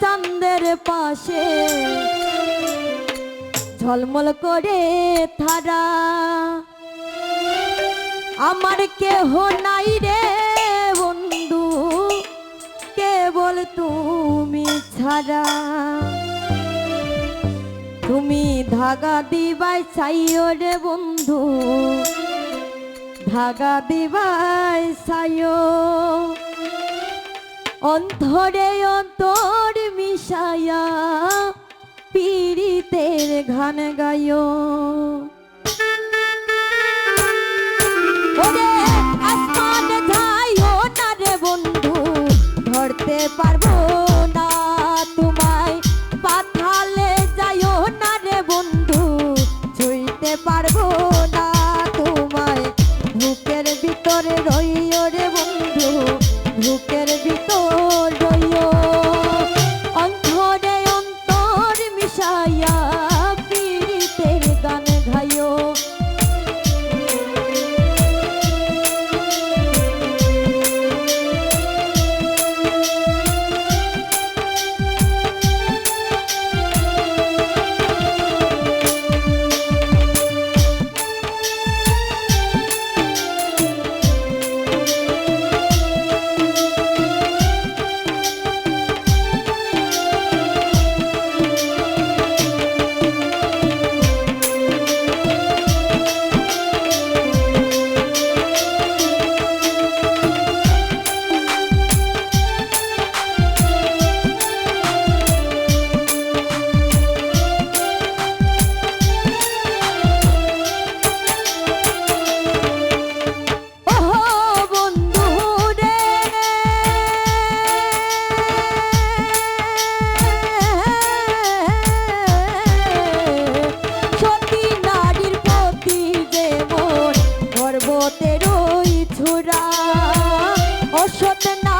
চন্দের পাশে ঝলমল করে থারা। আমার কেহ নাই রে বন্ধু, কেবল তুমি ছাড়া। তুমি ধাগা দিবাই চাই রে বন্ধু, ধাগা দিবাই চাইও অন্তরে অন্তর মিশায়া পীড়িতের ঘান গায় শোধ না